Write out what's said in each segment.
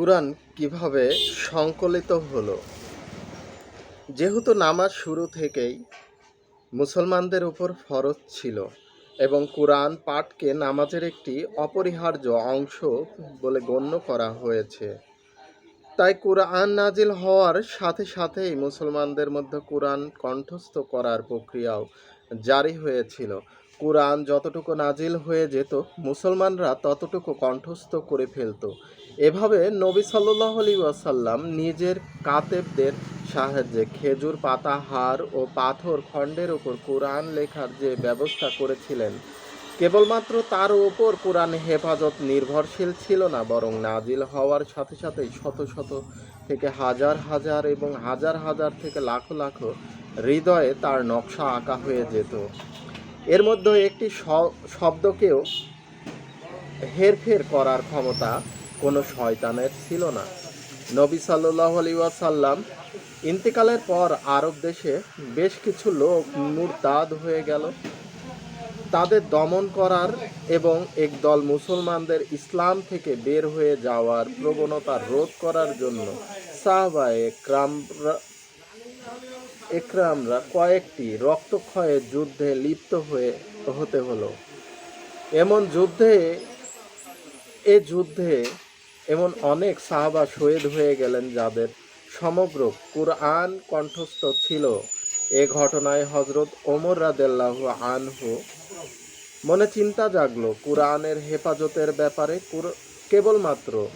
কুরআন কীভাবে সংকলিত হলো? যেহেতু নামাজ শুরু থেকেই মুসলমানদের উপর ফরজ ছিল এবং কোরআন পাঠকে নামাজের একটি অপরিহার্য অংশ বলে গণ্য করা হয়েছে, তাই কোরআন নাজিল হওয়ার সাথে সাথেই মুসলমানদের মধ্যে কোরআন কণ্ঠস্থ করার প্রক্রিয়াও জারি হয়েছিল। কোরআন যতটুকু নাজিল হয়ে যেত, মুসলমানরা ততটুকু কণ্ঠস্থ করে ফেলত। এভাবে নবী সাল্লাহ আলী ওয়াসাল্লাম নিজের কাতেবদের সাহায্যে খেজুর, পাতা, হাড় ও পাথর খণ্ডের ওপর কোরআন লেখার যে ব্যবস্থা করেছিলেন, কেবলমাত্র তার ওপর কোরআন হেফাজত নির্ভরশীল ছিল না, বরং নাজিল হওয়ার সাথে সাথেই শত শত থেকে হাজার হাজার এবং হাজার হাজার থেকে লাখো লাখো হৃদয়ে তার নকশা আঁকা হয়ে যেত। এর মধ্যে একটি শব্দকেও হেরফের করার ক্ষমতা কোনো শয়তানের ছিল না। নবী সাল্লাহ আলী ওয়াসাল্লাম ইন্তেকালের পর আরব দেশে বেশ কিছু লোক মুরতাদ হয়ে গেল। তাদের দমন করার এবং একদল মুসলমানদের ইসলাম থেকে বের হয়ে যাওয়ার প্রবণতা রোধ করার জন্য সাহবা একরামরা একরামরা কয়েকটি রক্তক্ষয়ের যুদ্ধে লিপ্ত হয়ে হতে হলো। এমন যুদ্ধে, এ যুদ্ধে এমন অনেক সাহাবা শহীদ হয়ে গেলেন যাদের সমগ্র কুরআন কণ্ঠস্থ ছিল। এ ঘটনায় হজরত ওমর রাদেল্লাহ আনহু মনে চিন্তা জাগলো, কুরআনের হেফাজতের ব্যাপারে কেবলমাত্র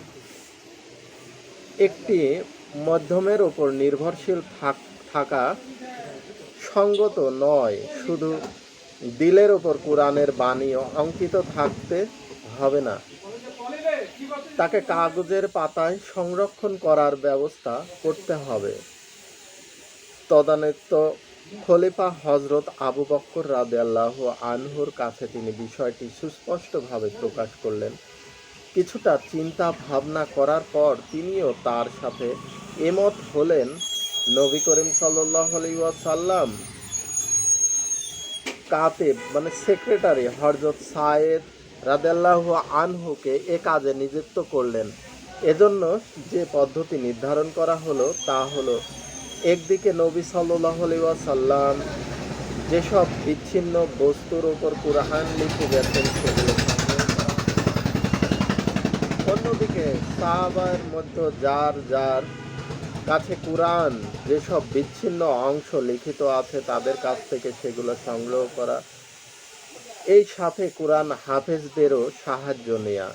একটি মাধ্যমের ওপর নির্ভরশীল থাক- থাকা সঙ্গত নয়, শুধু দিলের ওপর কোরআনের বাণী অঙ্কিত থাকতে হবে না। তাকে কাগজের পাতায় সংরক্ষণ করার ব্যবস্থা করতে হবে। তদানীত্য খলিফা হজরত আবু বক্কর রাদে আল্লাহ আনহুর কাছে তিনি বিষয়টি সুস্পষ্টভাবে প্রকাশ করলেন। কিছুটা চিন্তা ভাবনা করার পর তিনিও তার সাথে এমত হলেন নবী করিম সাল্লাহ সাল্লাম কাতেব মানে সেক্রেটারি হরজত সায়েদ রাদেল্লাহ আনহুকে এ কাজে নিযুক্ত করলেন। এজন্য যে পদ্ধতি নির্ধারণ করা হলো তা হলো, একদিকে নবী সাল্লাহ সাল্লাম যেসব বিচ্ছিন্ন বস্তুর উপর কুরআন লিখে গেছেন সেগুলো অন্যদিকে সাহাবার মধ্যে যার যার কাছে কোরআন যেসব বিচ্ছিন্ন অংশ লিখিত আছে, তাদের কাছ থেকে সেগুলো সংগ্রহ করা। এই সাথে কোরআন হাফেজদেরও সাহায্য নেয়া।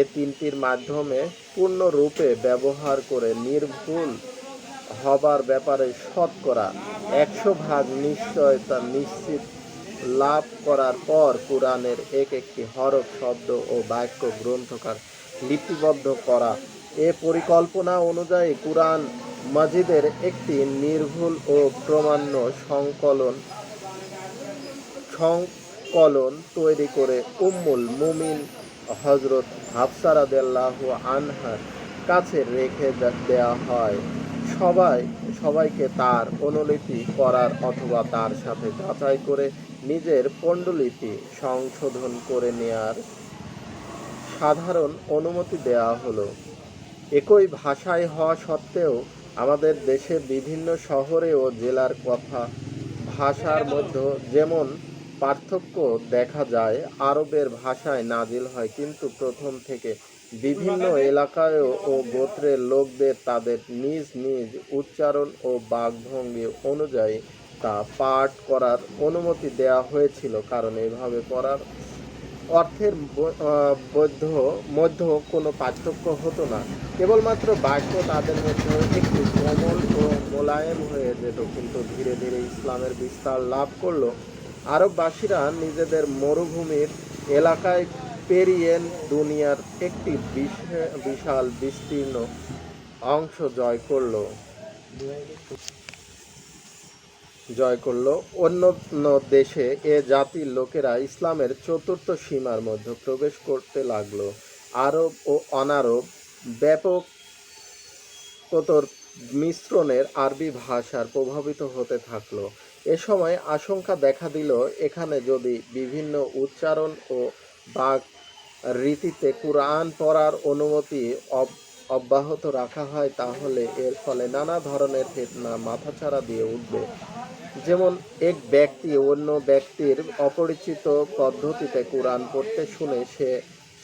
এ তিনটির মাধ্যমে পূর্ণরূপে ব্যবহার করে নির্ভুল হবার ব্যাপারে শতকরা একশো ভাগ নিশ্চয়তা নিশ্চিত লাভ করার পর কোরআনের এক একটি হরফ, শব্দ ও বাক্য গ্রন্থকার লিপিবদ্ধ করা। এ পরিকল্পনা অনুযায়ী কোরআন মাজিদের একটি নির্ভুল ও প্রমাণ্য সংকলন সংকলন তৈরি করে উম্মুল মুমিন হজরত হাফসারাদেল্লাহ আনহার কাছে রেখে দে- দেয়া হয়। সবাই, সবাইকে তার অনুলিপি করার অথবা তার সাথে যাচাই করে নিজের পণ্ডুলিপি সংশোধন করে নেয়ার সাধারণ অনুমতি দেওয়া হলো। একই ভাষায় হওয়া সত্ত্বেও আমাদের দেশে বিভিন্ন শহরে ও জেলার কথা, ভাষার মধ্যে যেমন পার্থক্য দেখা যায়, আরবের ভাষায় নাজিল হয়, কিন্তু প্রথম থেকে বিভিন্ন এলাকায় ও গোত্রের লোকদের তাদের নিজ নিজ উচ্চারণ ও বাকভঙ্গি অনুযায়ী তা পাঠ করার অনুমতি দেওয়া হয়েছিল, কারণ এভাবে পড়ার অর্থের বৈধ, মধ্য কোনো পার্থক্য হতো না। কেবলমাত্র বাক্য তাদের মধ্যে একটু কোমল ও মোলায়েম হয়ে যেত, কিন্তু ধীরে ধীরে ইসলামের বিস্তার লাভ করল। আরববাসীরা নিজেদের মরুভূমির এলাকায় পেরিয়ে দুনিয়ার একটি বিশ- বিশাল বিস্তীর্ণ অংশ জয় করল। জয় করল। অন্য দেশে এ জাতির লোকেরা ইসলামের চতুর্থ সীমার মধ্যে প্রবেশ করতে লাগল। আরব ও অনারব ব্যাপক কতর মিশ্রণের আরবি ভাষার প্রভাবিত হতে থাকল। এ সময় আশঙ্কা দেখা দিল, এখানে যদি বিভিন্ন উচ্চারণ ও বাক রীতিতে কোরআন পড়ার অনুমতি অব- অব্যাহত রাখা হয়, তাহলে এর ফলে নানা ধরনের ফেতনা মাথাচাড়া দিয়ে উঠবে। যেমন এক ব্যক্তি অন্য ব্যক্তির অপরিচিত পদ্ধতিতে কোরআন পড়তে শুনে সে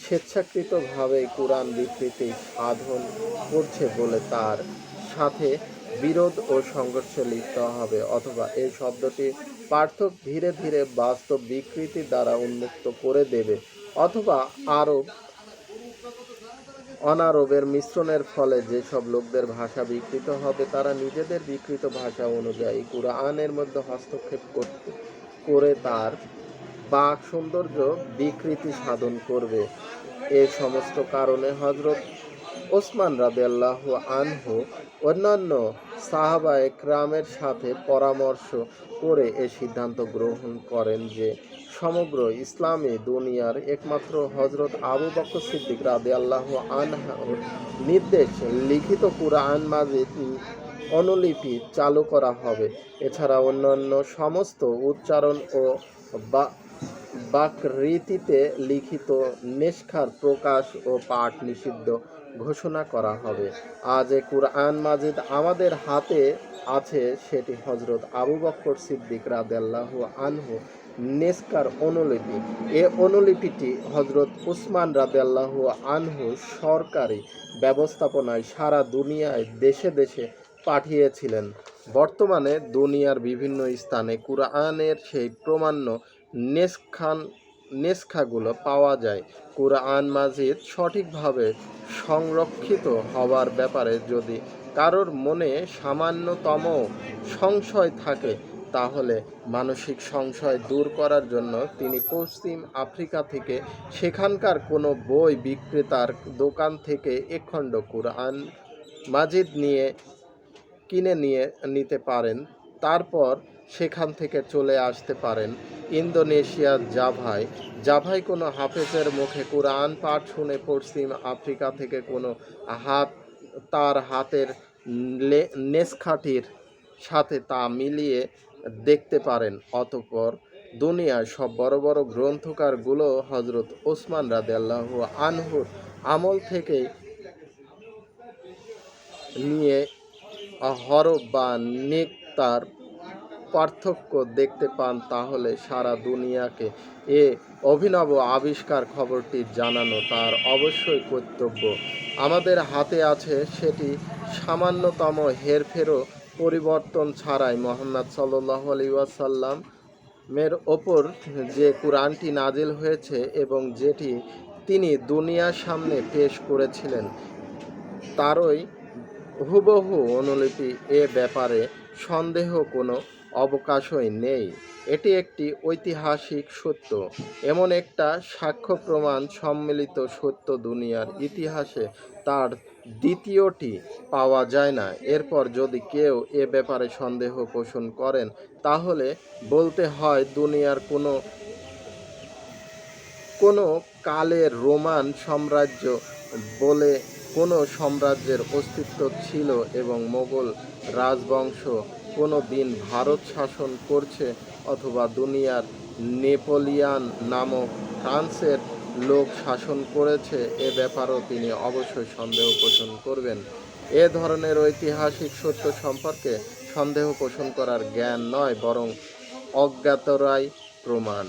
স্বেচ্ছাকৃতভাবে কোরআন বিকৃতি সাধন করছে বলে তার সাথে বিরোধ ও সংঘর্ষে লিপ্ত হবে, অথবা এই শব্দটি পার্থক ধীরে ধীরে বাস্তব বিকৃতি দ্বারা উন্মুক্ত করে দেবে, অথবা আরও অনারবের মিশ্রণের ফলে যেসব লোকদের ভাষা বিকৃত হবে, তারা নিজেদের বিকৃত ভাষা অনুযায়ী কুরআনের মধ্যে হস্তক্ষেপ করতে করে তার বাক সৌন্দর্য বিকৃতি সাধন করবে। এ সমস্ত কারণে হজরত ওসমান রাদিয়াল্লাহ আনহু অন্যান্য সাহাবা একরামের সাথে পরামর্শ করে এ সিদ্ধান্ত গ্রহণ করেন যে সমগ্র ইসলামে দুনিয়ার একমাত্র হজরত আবু বকর সিদ্দিক রাদে আল্লাহ আনহুর নির্দেশ লিখিত কুরআন মাজিদ অনুলিপি চালু করা হবে। এছাড়া অন্যান্য সমস্ত উচ্চারণ ও বা বাকরীতিতে লিখিত নেশখার প্রকাশ ও পাঠ নিষিদ্ধ ঘোষণা করা হবে। আজ এ কুরআন মাজিদ আমাদের হাতে আছে সেটি হজরত আবু বক্কর সিদ্দিক রাদেল্লাহ আনহু নেস্কার অনুলিপি। এ অনুলিপিটি হজরত উসমান রাদেল্লাহ আনহু সরকারি ব্যবস্থাপনায় সারা দুনিয়ায় দেশে দেশে পাঠিয়েছিলেন। বর্তমানে দুনিয়ার বিভিন্ন স্থানে কুরআনের সেই প্রমাণ্য নেসখান নেসখাগুলো পাওয়া যায়। কুরআন মাজিদ সঠিকভাবে সংরক্ষিত হওয়ার ব্যাপারে যদি কারোর মনে সামান্যতম সংশয় থাকে, তাহলে মানসিক সংশয় দূর করার জন্য তিনি পশ্চিম আফ্রিকা থেকে সেখানকার কোনো বই বিক্রেতার দোকান থেকে একখণ্ড কুরআন মাজিদ নিয়ে কিনে নিয়ে নিতে পারেন। তারপর সেখান থেকে চলে আসতে পারেন ইন্দোনেশিয়ার জাভায়। জাভায় কোনো হাফেজের মুখে কোরআন পাঠ শুনে পশ্চিম আফ্রিকা থেকে কোনো হাত, তার হাতের নেসখাটির সাথে তা মিলিয়ে দেখতে পারেন। অতঃপর দুনিয়ার সব বড় বড় গ্রন্থকারগুলো হজরত ওসমান রাদেল্লাহ আনহুর আমল থেকেই নিয়ে হরফ বা নেকতার পার্থক্য দেখতে পান তাহলে সারা দুনিয়াকে। এ অভিনব আবিষ্কার খবরটি জানানো তার অবশ্যই কর্তব্য। আমাদের হাতে আছে সেটি সামান্যতম হেরফেরও পরিবর্তন ছাড়াই মোহাম্মদ সাল্লাহ আলী ওয়াসাল্লাম মের ওপর যে কোরআনটি নাজিল হয়েছে এবং যেটি তিনি দুনিয়ার সামনে পেশ করেছিলেন, তারই হুবহু অনুলিপি এ ব্যাপারে সন্দেহ কোনো অবকাশই নেই। এটি একটি ঐতিহাসিক সত্য। এমন একটা সাক্ষ্য প্রমাণ সম্মিলিত সত্য দুনিয়ার ইতিহাসে তার দ্বিতীয়টি পাওয়া যায় না। এরপর যদি কেউ এ ব্যাপারে সন্দেহ পোষণ করেন, তাহলে বলতে হয় দুনিয়ার কোনো কোনো কালের রোমান সাম্রাজ্য বলে কোনো সাম্রাজ্যের অস্তিত্ব ছিল এবং মোগল রাজবংশ কোনো দিন ভারত শাসন করছে অথবা দুনিয়ার নেপোলিয়ান নামক ফ্রান্সের লোক শাসন করেছে, এ ব্যাপারেও তিনি অবশ্যই সন্দেহ পোষণ করবেন। এ ধরনের ঐতিহাসিক সত্য সম্পর্কে সন্দেহ পোষণ করার জ্ঞান নয়, বরং অজ্ঞাতরাই প্রমাণ।